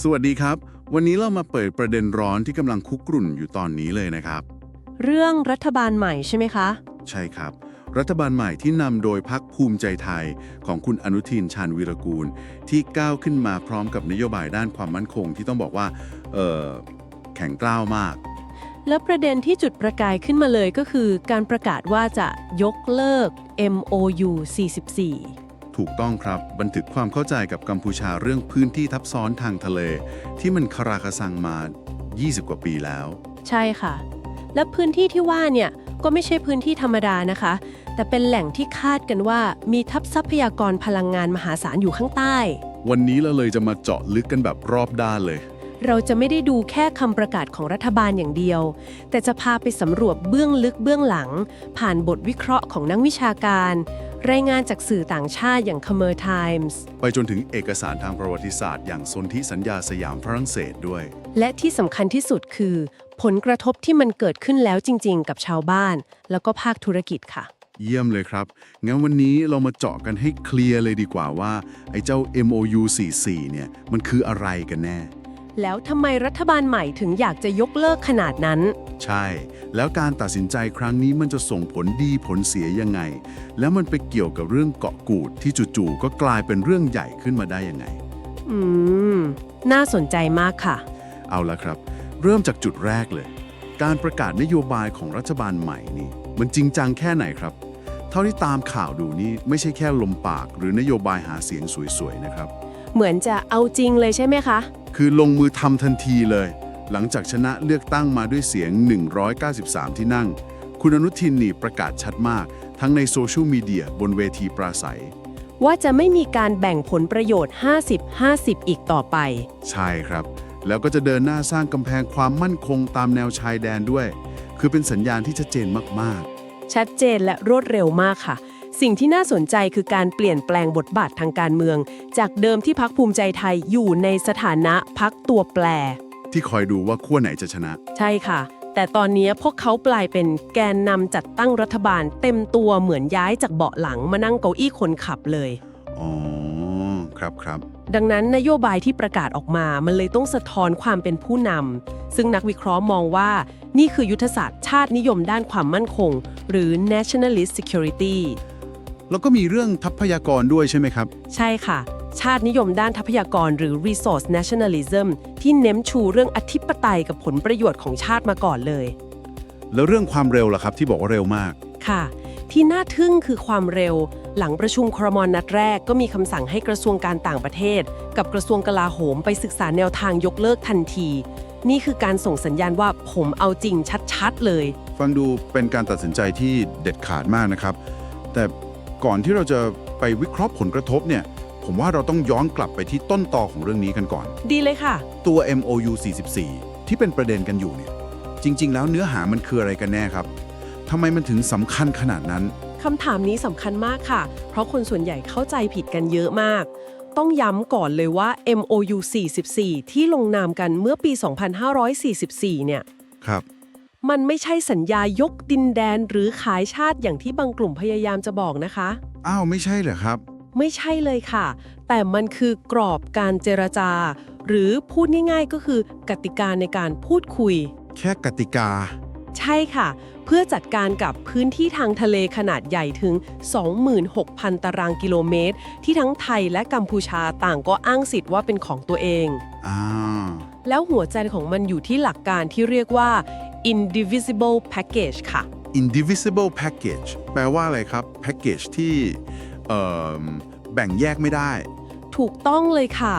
สวัสดีครับ วันนี้เรามาเปิดประเด็นร้อนที่กำลังคุกรุ่นอยู่ตอนนี้เลยนะครับ เรื่องรัฐบาลใหม่ใช่ไหมคะ ใช่ครับ รัฐบาลใหม่ที่นำโดยพักภูมิใจไทยของคุณอนุทินชาญวีรกูล ที่ก้าวขึ้นมาพร้อมกับนโยบายด้านความมั่นคงที่ต้องบอกว่าเออแข็งกร้าวมาก แล้วประเด็นที่จุดประกายขึ้นมาเลยก็คือ การประกาศว่าจะยกเลิก MOU 44 ถูกต้องครับ บันทึกความเข้าใจกับกัมพูชาเรื่องพื้นที่ทับซ้อนทางทะเล ที่มันคาราคาซังมา 20 กว่าปีแล้ว ใช่ค่ะ และพื้นที่ที่ว่าเนี่ยก็ไม่ใช่พื้นที่ธรรมดานะคะ แต่เป็นแหล่งที่คาดกันว่ามีทัพทรัพยากรพลังงานมหาศาลอยู่ข้างใต้ วันนี้เราเลยจะมาเจาะลึกกันแบบรอบด้านเลย เราจะไม่ได้ดูแค่คำประกาศของรัฐบาลอย่างเดียว แต่จะพาไปสำรวจเบื้องลึกเบื้องหลัง ผ่านบทวิเคราะห์ของนักวิชาการ รายงานจากสื่อต่างชาติอย่าง Khmer Times ไปจนถึงเอกสารทางประวัติศาสตร์ อย่างสนธิสัญญาสยามฝรั่งเศสด้วย และที่สำคัญที่สุดคือ ผลกระทบที่มันเกิดขึ้นแล้วจริง ๆ กับชาวบ้าน แล้วก็ภาคธุรกิจค่ะ เยี่ยมเลยครับ งั้นวันนี้เรามาเจาะกันให้เคลียร์เลยดีกว่าว่า ไอ้เจ้า MOU 44เนี่ยมันคืออะไรกันแน่ แล้วทำไมรัฐบาลใหม่ถึงอยากจะยกเลิกขนาดนั้น ใช่ แล้วการตัดสินใจครั้งนี้มันจะส่งผลดีผลเสียยังไง แล้วมันไปเกี่ยวกับเรื่องเกาะกูดที่จู่ๆก็กลายเป็นเรื่องใหญ่ขึ้นมาได้ยังไง อืม น่าสนใจมากค่ะ เอาละครับ เริ่มจากจุดแรกเลย การประกาศนโยบายของรัฐบาลใหม่นี่ มันจริงจังแค่ไหนครับ เท่าที่ตามข่าวดูนี่ไม่ใช่แค่ลมปาก หรือนโยบายหาเสียงสวยๆนะครับ เหมือนจะเอาจริงเลยใช่ไหมคะ คือลงมือทำทันทีเลย หลังจากชนะเลือกตั้งมาด้วยเสียง 193 ที่นั่ง คุณอนุทินนี่ประกาศชัดมาก ทั้งในโซเชียลมีเดียบนเวทีปราศัย ว่าจะไม่มีการแบ่งผลประโยชน์ 50-50 อีกต่อไป ใช่ครับ แล้วก็จะเดินหน้าสร้างกำแพงความมั่นคงตามแนวชายแดนด้วย คือเป็นสัญญาณที่ชัดเจนมากชัดเจนและรวดเร็วมากค่ะ สิ่งที่น่าสนใจคือการเปลี่ยนแปลงบทบาททางการเมือง จากเดิมที่พักภูมิใจไทยอยู่ในสถานะพักตัวแปรๆที่คอยดูว่าขั้วไหนจะชนะ ใช่ค่ะ แต่ตอนนี้พวกเขากลายเป็นแกนนำจัดตั้งรัฐบาล เต็มตัวเหมือนย้ายจากเบาะหลังมานั่งเก้าอี้คนขับเลย อ๋อ ครับครับ ดังนั้นนโยบายที่ประกาศออกมา มันเลยต้องสะท้อนความเป็นผู้นำ ซึ่งนักวิเคราะห์มองว่า นี่คือยุทธศาสตร์ชาตินิยมด้านความมั่นคง หรือ nationalist security แล้วก็มีเรื่องทัพยากรด้วยใช่ไหมครับ ใช่ค่ะ ชาตินิยมด้านทรัพยากรหรือ resource nationalism ที่เน้นชูเรื่องอธิปไตยกับผลประโยชน์ของชาติมาก่อนเลย แล้วเรื่องความเร็วล่ะครับที่บอกว่าเร็วมาก ค่ะ ที่น่าทึ่งคือความเร็ว หลังประชุมครมนัดแรกก็มีคำสั่งให้กระทรวงการต่างประเทศ กับกระทรวงกลาโหมไปศึกษาแนวทางยกเลิกทันที นี่คือการส่งสัญญาณว่าผมเอาจริงชัดๆเลย ฟังดูเป็นการตัดสินใจที่เด็ดขาดมากนะครับ แต่ ก่อนที่เราจะไปวิเคราะห์ผลกระทบเนี่ย ผมว่าเราต้องย้อนกลับไปที่ต้นตอของเรื่องนี้กันก่อน ดีเลยค่ะ ตัว MOU 44 ที่เป็นประเด็นกันอยู่เนี่ย จริง ๆ แล้วเนื้อหามันคืออะไรกันแน่ครับทำไมมันถึงสำคัญขนาดนั้น คำถามนี้สำคัญมากค่ะ เพราะคนส่วนใหญ่เข้าใจผิดกันเยอะมาก ต้องย้ำก่อนเลยว่า MOU 44 ที่ลงนามกันเมื่อปี 2544 เนี่ย ครับ มันไม่ใช่สัญญายกดินแดนหรือขายชาติอย่างที่บางกลุ่มพยายามจะบอกนะคะ อ้าวไม่ใช่เหรอครับ ไม่ใช่เลยค่ะ แต่มันคือกรอบการเจรจา หรือพูดง่ายๆก็คือกติกาในการพูดคุย แค่กติกา ใช่ค่ะ เพื่อจัดการกับพื้นที่ทางทะเลขนาดใหญ่ถึง 26,000 ตารางกิโลเมตร ที่ทั้งไทยและกัมพูชาต่างก็อ้างสิทธิ์ว่าเป็นของตัวเอง อ่า แล้วหัวใจของมันอยู่ที่หลักการที่เรียกว่า indivisible package ค่ะ indivisible package แปลว่าอะไรครับ package ที่แบ่งแยกไม่ได้ ถูกต้องเลยค่ะ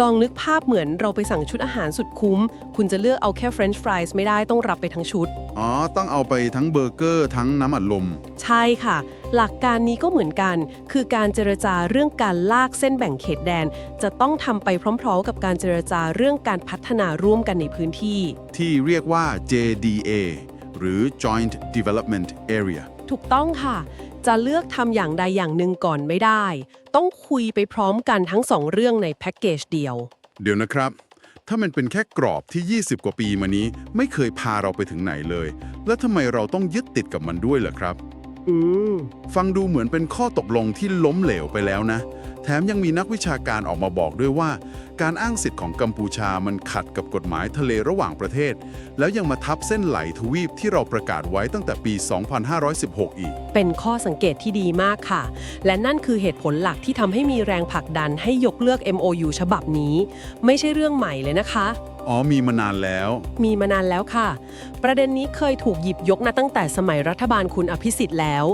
ลองนึกภาพเหมือนเราไปสั่งชุดอาหารสุดคุ้ม คุณจะเลือกเอาแค่ French fries ไม่ได้ต้องรับไปทั้งชุด อ๋อ ต้องเอาไปทั้งเบอร์เกอร์ทั้งน้ำอัดลม ใช่ค่ะ หลักการนี้ก็เหมือนกัน คือการเจรจาเรื่องการลากเส้นแบ่งเขตแดน จะต้องทำไปพร้อมๆ กับการเจรจาเรื่องการพัฒนาร่วมกันในพื้นที่ ที่เรียกว่า JDA หรือ Joint Development Area ถูกต้องค่ะ จะเลือกทำอย่างใดอย่างหนึ่งก่อนไม่ได้ ต้องคุยไปพร้อมกันทั้งสองเรื่องในแพ็กเกจเดียว เดี๋ยวนะครับ ถ้ามันเป็นแค่กรอบที่ 20 กว่าปีมานี้ ไม่เคยพาเราไปถึงไหนเลย แล้วทำไมเราต้องยึดติดกับมันด้วยล่ะครับ อืม ฟังดูเหมือนเป็นข้อตกลงที่ล้มเหลวไปแล้วนะ แถมยังมีนักวิชาการออกมาบอกด้วยว่า การอ้างสิทธิ์ของกัมพูชามันขัดกับกฎหมายทะเลระหว่างประเทศ แล้วยังมาทับเส้นไหลทวีปที่เราประกาศไว้ตั้งแต่ปี 2516 อีก เป็นข้อสังเกตที่ดีมากค่ะ และนั่นคือเหตุผลหลักที่ทำให้มีแรงผลักดันให้ยกเลิก MOU ฉบับนี้ ไม่ใช่เรื่องใหม่เลยนะคะ อ๋อมีมานานแล้ว มีมานานแล้วค่ะ ประเด็นนี้เคยถูกหยิบยกนะตั้งแต่สมัยรัฐบาลคุณอภิสิทธิ์แล้ว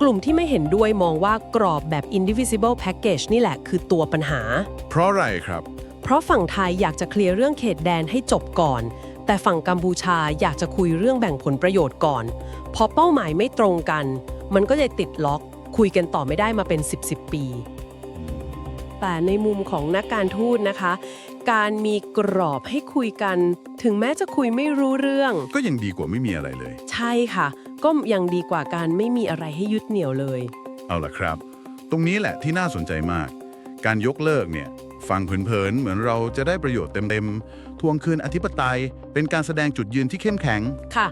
กลุ่มที่ไม่เห็นด้วยมองว่ากรอบแบบ indivisible package นี่แหละคือตัวปัญหา เพราะอะไรครับ เพราะฝั่งไทยอยากจะเคลียร์เรื่องเขตแดนให้จบก่อน แต่ฝั่งกัมพูชาอยากจะคุยเรื่องแบ่งผลประโยชน์ก่อน พอเป้าหมายไม่ตรงกัน มันก็เลยติดล็อก คุยกันต่อไม่ได้มาเป็น 10 10ปีแต่ในมุมของนักการทูตนะคะ การมีกรอบให้คุยกัน ถึงแม้จะคุยไม่รู้เรื่อง ก็ยังดีกว่าไม่มีอะไรเลย ใช่ค่ะ ก็ยังดีกว่าการไม่มีอะไรให้ยึดเหนี่ยวเลย เอาล่ะครับ ตรงนี้แหละที่น่าสนใจมาก การยกเลิกเนี่ยฟังเผินๆเหมือนเราจะได้ประโยชน์เต็มๆทวงคืนอธิปไตย เป็นการแสดงจุดยืนที่เข้มแข็ง ค่ะ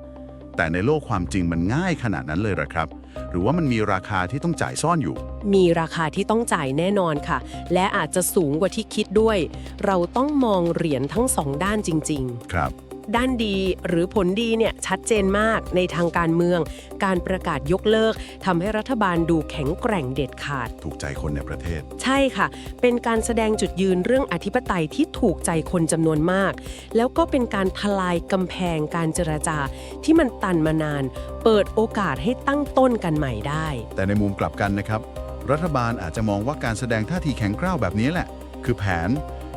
แต่ในโลกความจริงมันง่ายขนาดนั้นเลยเหรอครับ หรือว่ามันมีราคาที่ต้องจ่ายซ่อนอยู่ มีราคาที่ต้องจ่ายแน่นอนค่ะ และอาจจะสูงกว่าที่คิดด้วย เราต้องมองเหรียญทั้งสองด้านจริงครับๆ ด้านดีหรือผลดีเนี่ยชัดเจนมากในทางการเมือง การประกาศยกเลิกทำให้รัฐบาลดูแข็งแกร่งเด็ดขาด ถูกใจคนในประเทศ ใช่ค่ะ เป็นการแสดงจุดยืนเรื่องอธิปไตยที่ถูกใจคนจำนวนมาก แล้วก็เป็นการทลายกำแพงการเจรจา ที่มันตันมานาน เปิดโอกาสให้ตั้งต้นกันใหม่ได้ แต่ในมุมกลับกันนะครับ รัฐบาลอาจจะมองว่าการแสดงท่าทีแข็งกร้าวแบบนี้แหละ คือแผน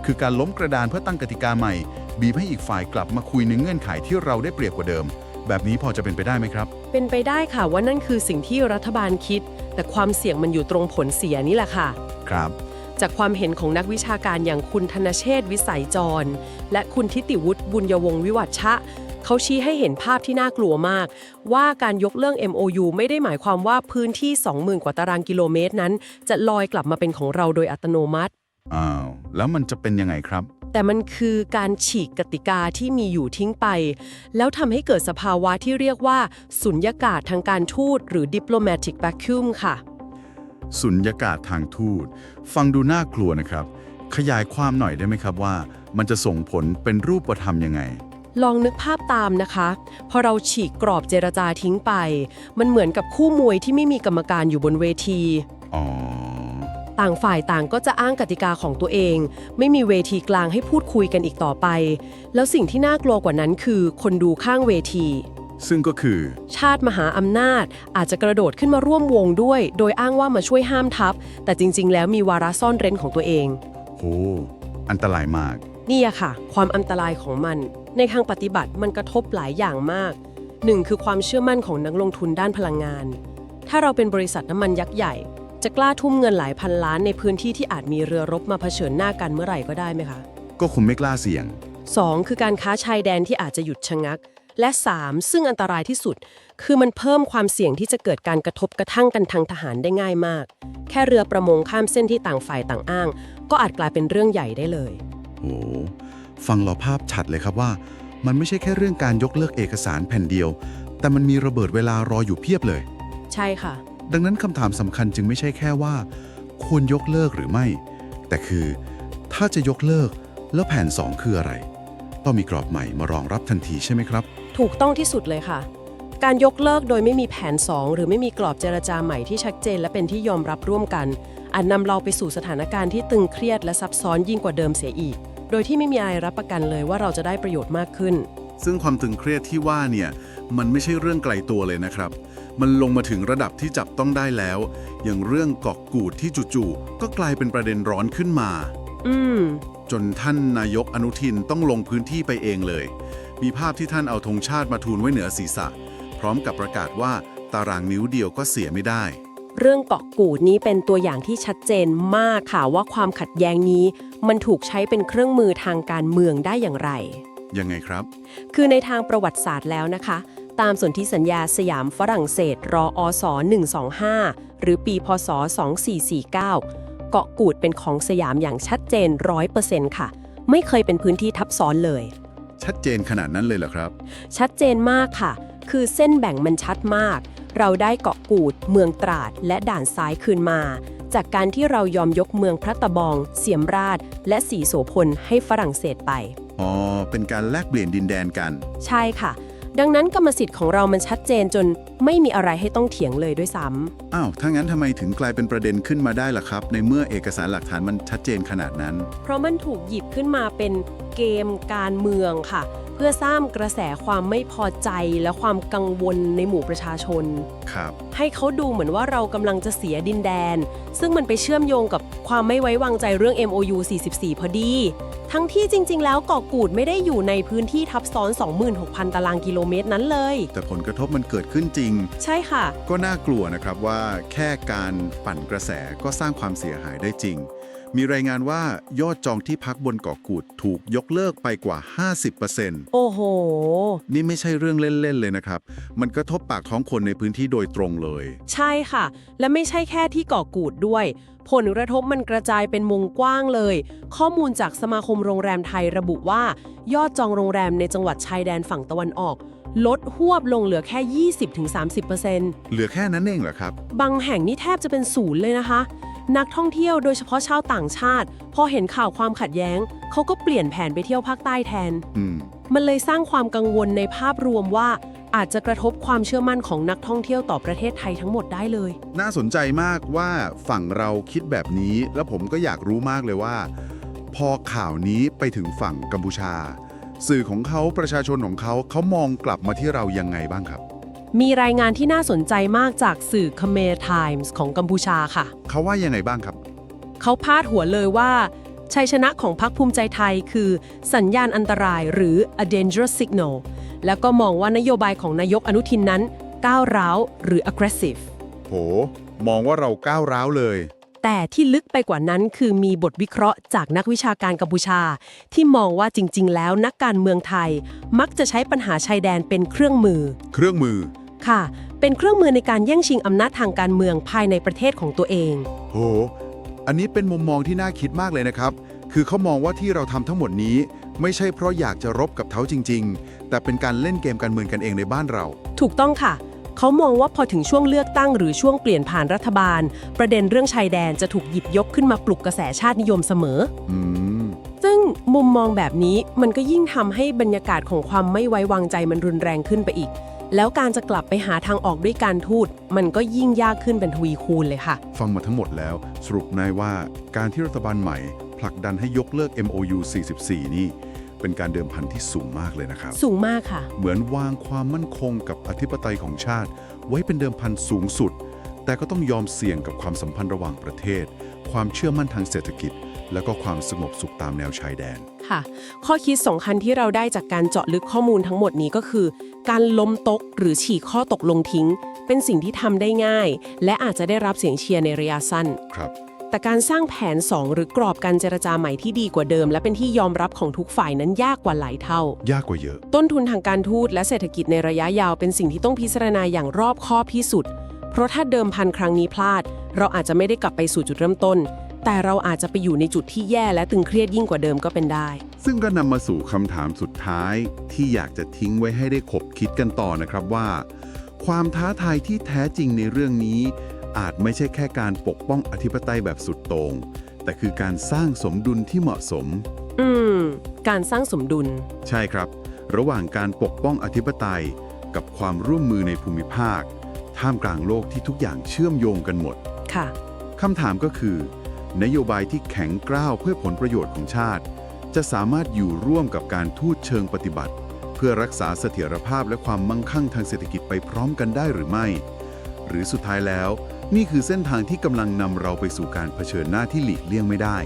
คือการล้มกระดานเพื่อตั้งกติกาใหม่ บีบให้อีกฝ่ายกลับมาคุยในเงื่อนไขที่เราได้เปรียบกว่าเดิม แบบนี้พอจะเป็นไปได้ไหมครับ เป็นไปได้ค่ะว่านั่นคือสิ่งที่รัฐบาลคิด แต่ความเสี่ยงมันอยู่ตรงผลเสียนี่แหละค่ะ ครับ จากความเห็นของนักวิชาการอย่างคุณธนเชษฐ์วิสัยจร และคุณทิติวุฒิบุญยวงศ์วิวัฒชะเขาชี้ให้เห็นภาพที่น่ากลัวมาก ว่าการยกเลิก MOU ไม่ได้หมายความว่าพื้นที่ 20,000 กว่าตารางกิโลเมตรนั้น จะลอยกลับมาเป็นของเราโดยอัตโนมัติ อ้าว แล้วมันจะเป็นยังไงครับ แต่มันคือการฉีกกติกาที่มีอยู่ทิ้งไป แล้วทำให้เกิดสภาวะที่เรียกว่า สุญญากาศทางการทูตหรือ diplomatic vacuum ค่ะ สุญญากาศทางทูต ฟังดูน่ากลัวนะครับ ขยายความหน่อยได้ไหมครับว่า มันจะส่งผลเป็นรูปธรรมยังไงลองนึกภาพตามนะคะ พอเราฉีกกรอบเจรจาทิ้งไป มันเหมือนกับคู่มวยที่ไม่มีกรรมการอยู่บนเวที อ๋อ ต่างฝ่ายต่างก็จะอ้างกติกาของตัวเอง ไม่มีเวทีกลางให้พูดคุยกันอีกต่อไป แล้วสิ่งที่น่ากลัวกว่านั้นคือ คนดูข้างเวที ซึ่งก็คือ ชาติมหาอำนาจ อาจจะกระโดดขึ้นมาร่วมวงด้วย โดยอ้างว่ามาช่วยห้ามทับ แต่จริง ๆ แล้วมีวาระซ่อนเร้นของตัวเอง โห อันตรายมาก นี่อะค่ะ ความอันตรายของมัน ในทางปฏิบัติมันกระทบหลายอย่างมากหนึ่งคือความเชื่อมั่นของนักลงทุนด้านพลังงาน ถ้าเราเป็นบริษัทน้ำมันยักษ์ใหญ่ จะกล้าทุ่มเงินหลายพันล้านในพื้นที่ที่อาจมีเรือรบมาเผชิญหน้ากันเมื่อไหร่ก็ได้ไหมคะ ก็คงไม่กล้าเสี่ยง 2. คือการค้าชายแดนที่อาจจะหยุดชะงัก และ 3. ซึ่งอันตรายที่สุด คือมันเพิ่มความเสี่ยงที่จะเกิดการกระทบกระทั่งกันทางทหารได้ง่ายมาก แค่เรือประมงข้ามเส้นที่ต่างฝ่ายต่างอ้าง ก็อาจกลายเป็นเรื่องใหญ่ได้เลยโหฟังเราภาพชัดเลยครับว่า มันไม่ใช่แค่เรื่องการยกเลิกเอกสารแผ่นเดียว แต่มันมีระเบิดเวลารออยู่เพียบเลย ใช่ค่ะ ดังนั้นคำถามสำคัญจึงไม่ใช่แค่ว่า ควรยกเลิกหรือไม่ แต่คือ ถ้าจะยกเลิกแล้วแผน 2 คืออะไร ต้องมีกรอบใหม่มารองรับทันทีใช่ไหมครับ ถูกต้องที่สุดเลยค่ะ การยกเลิกโดยไม่มีแผน 2 หรือไม่มีกรอบเจรจาใหม่ที่ชัดเจน และเป็นที่ยอมรับร่วมกันอาจนำเราไปสู่สถานการณ์ที่ตึงเครียดและซับซ้อนยิ่งกว่าเดิมเสียอีก โดยที่ไม่มีอะไรรับประกันเลยว่าเราจะได้ประโยชน์มากขึ้น ซึ่งความตึงเครียดที่ว่าเนี่ยมันไม่ใช่เรื่องไกลตัวเลยนะครับ มันลงมาถึงระดับที่จับต้องได้แล้ว อย่างเรื่องเกาะกูดที่จู่ๆก็กลายเป็นประเด็นร้อนขึ้นมา อืม จนท่านนายกอนุทินต้องลงพื้นที่ไปเองเลย มีภาพที่ท่านเอาธงชาติมาทูลไว้เหนือศีรษะ พร้อมกับประกาศว่าตารางนิ้วเดียวก็เสียไม่ได้ เรื่องเกาะกูดนี้เป็นตัวอย่างที่ชัดเจนมากค่ะว่าความขัดแย้งนี้ มันถูกใช้เป็นเครื่องมือทางการเมืองได้อย่างไร ยังไงครับ คือในทางประวัติศาสตร์แล้วนะคะ ตามสนธิสัญญาสยามฝรั่งเศส รออส125 หรือปีพศ 2449 เกาะกูดเป็นของสยามอย่างชัดเจน 100%ค่ะ ไม่เคยเป็นพื้นที่ทับซ้อนเลย ชัดเจนขนาดนั้นเลยเหรอครับ ชัดเจนมากค่ะ คือเส้นแบ่งมันชัดมาก เราได้เกาะกูด เมืองตราด และด่านซ้ายคืนมาจากการที่เรายอมยกเมืองพระตะบอง เสียมราช และสีโสพลให้ฝรั่งเศสไป อ๋อ เป็นการแลกเปลี่ยนดินแดนกัน ใช่ค่ะ ดังนั้นกรรมสิทธิ์ของเรามันชัดเจนจนไม่มีอะไรให้ต้องเถียงเลยด้วยซ้ำอ้าว ถ้างั้นทำไมถึงกลายเป็นประเด็นขึ้นมาได้ล่ะครับ ในเมื่อเอกสารหลักฐานมันชัดเจนขนาดนั้น เพราะมันถูกหยิบขึ้นมาเป็นเกมการเมืองค่ะเพื่อสร้างกระแสความไม่พอใจและความกังวลในหมู่ประชาชน ครับ ให้เขาดูเหมือนว่าเรากำลังจะเสียดินแดน ซึ่งมันไปเชื่อมโยงกับความไม่ไว้วางใจเรื่อง MOU 44 พอดี ทั้งที่จริง ๆ แล้วเกาะกูดไม่ได้อยู่ในพื้นที่ทับซ้อน 26,000 ตารางกิโลเมตรนั้นเลย แต่ผลกระทบมันเกิดขึ้นจริง ใช่ค่ะ ก็น่ากลัวนะครับว่าแค่การปั่นกระแสก็สร้างความเสียหายได้จริง มีรายงานว่ายอดจองที่พักบนเกาะกูดถูกยกเลิกไปกว่า 50%โอ้โห นี่ไม่ใช่เรื่องเล่น ๆ เลยนะครับ มันกระทบปากท้องคนในพื้นที่โดยตรงเลย ใช่ค่ะ และไม่ใช่แค่ที่เกาะกูดด้วย ผลกระทบมันกระจายเป็นวงกว้างเลย ข้อมูลจากสมาคมโรงแรมไทยระบุว่า ยอดจองโรงแรมในจังหวัดชายแดนฝั่งตะวันออก ลดหวบลงเหลือแค่ 20-30%เหลือแค่นั้นเองเหรอครับ บางแห่งนี่แทบจะเป็นศูนย์เลยนะคะ นักท่องเที่ยวโดยเฉพาะชาวต่างชาติ พอเห็นข่าวความขัดแย้ง เขาก็เปลี่ยนแผนไปเที่ยวภาคใต้แทน อืม มันเลยสร้างความกังวลในภาพรวมว่า อาจจะกระทบความเชื่อมั่นของนักท่องเที่ยวต่อประเทศไทยทั้งหมดได้เลย น่าสนใจมากว่าฝั่งเราคิดแบบนี้ แล้วผมก็อยากรู้มากเลยว่า พอข่าวนี้ไปถึงฝั่งกัมพูชา สื่อของเขาประชาชนของเขาเขามองกลับมาที่เรายังไงบ้างครับ มีรายงานที่น่าสนใจมากจากสื่อ Khmer Times ของกัมพูชาค่ะ เขาว่ายังไงบ้างครับ เขาพาดหัวเลยว่า ชัยชนะของพรรคภูมิใจไทยคือ สัญญาณอันตรายหรือ a dangerous signal แล้วก็มองว่านโยบายของนายกอนุทินนั้น ก้าวร้าวหรือ aggressive โห มองว่าเราก้าวร้าวเลย แต่ที่ลึกไปกว่านั้นคือมีบทวิเคราะห์จากนักวิชาการกัมพูชา ที่มองว่าจริง ๆ แล้วนักการเมืองไทย มักจะใช้ปัญหาชายแดนเป็นเครื่องมือ เครื่องมือ ค่ะ เป็นเครื่องมือในการแย่งชิงอำนาจทางการเมืองภายในประเทศของตัวเอง โห อันนี้เป็นมุมมองที่น่าคิดมากเลยนะครับ คือเขามองว่าที่เราทำทั้งหมดนี้ ไม่ใช่เพราะอยากจะรบกับเขาจริง ๆ แต่เป็นการเล่นเกมการเมืองกันเองในบ้านเรา ถูกต้องค่ะ เขามองว่าพอถึงช่วงเลือกตั้งหรือช่วงเปลี่ยนผ่านรัฐบาล ประเด็นเรื่องชายแดนจะถูกหยิบยกขึ้นมาปลุกกระแสชาตินิยมเสมอ อืม ซึ่งมุมมองแบบนี้มันก็ยิ่งทำให้บรรยากาศของความไม่ไว้วางใจมันรุนแรงขึ้นไปอีก แล้วการจะกลับไปหาทางออกด้วยการทูต มันก็ยิ่งยากขึ้นเป็นทวีคูณเลยค่ะ ฟังมาทั้งหมดแล้ว สรุปนายว่าการที่รัฐบาลใหม่ ผลักดันให้ยกเลิก MOU 44 นี่ เป็นการเดิมพันที่สูงมากเลยนะครับ สูงมากค่ะ เหมือนวางความมั่นคงกับอธิปไตยของชาติ ไว้เป็นเดิมพันสูงสุด แต่ก็ต้องยอมเสี่ยงกับความสัมพันธ์ระหว่างประเทศ ความเชื่อมั่นทางเศรษฐกิจ และก็ความสงบสุขตามแนวชายแดน ค่ะ ข้อคิดสำคัญที่เราได้จากการเจาะลึกข้อมูลทั้งหมดนี้ก็คือ การล้มตกหรือฉีกข้อตกลงทิ้ง เป็นสิ่งที่ทำได้ง่าย และอาจจะได้รับเสียงเชียร์ในระยะสั้น ครับ แต่การสร้างแผน 2 หรือกรอบการเจรจาใหม่ที่ดีกว่าเดิม และเป็นที่ยอมรับของทุกฝ่ายนั้นยากกว่าหลายเท่า ยากกว่าเยอะ ต้นทุนทางการทูตและเศรษฐกิจในระยะยาวเป็นสิ่งที่ต้องพิจารณาอย่างรอบคอบที่สุด เพราะถ้าเดิมพันครั้งนี้พลาด เราอาจจะไม่ได้กลับไปสู่จุดเริ่มต้น แต่เราอาจจะไปอยู่ในจุดที่แย่และตึงเครียดยิ่งกว่าเดิมก็เป็นได้ ซึ่งก็นำมาสู่คำถามสุดท้าย ที่อยากจะทิ้งไว้ให้ได้ขบคิดกันต่อนะครับว่า ความท้าทายที่แท้จริงในเรื่องนี้ อาจไม่ใช่แค่การปกป้องอธิปไตยแบบสุดโต่งแต่คือการสร้างสมดุลที่เหมาะสม อืม การสร้างสมดุล ใช่ครับ ระหว่างการปกป้องอธิปไตย กับความร่วมมือในภูมิภาค ท่ามกลางโลกที่ทุกอย่างเชื่อมโยงกันหมด ค่ะคำถามก็คือ นโยบายที่แข็งกร้าวเพื่อผลประโยชน์ของชาติ จะสามารถอยู่ร่วมกับการทูตเชิงปฏิบัติ เพื่อรักษาเสถียรภาพและความมั่งคั่งทางเศรษฐกิจไปพร้อมกันได้หรือไม่ หรือสุดท้ายแล้ว นี่คือเส้นทางที่กำลังนำเราไปสู่การเผชิญหน้าที่หลีกเลี่ยงไม่ได้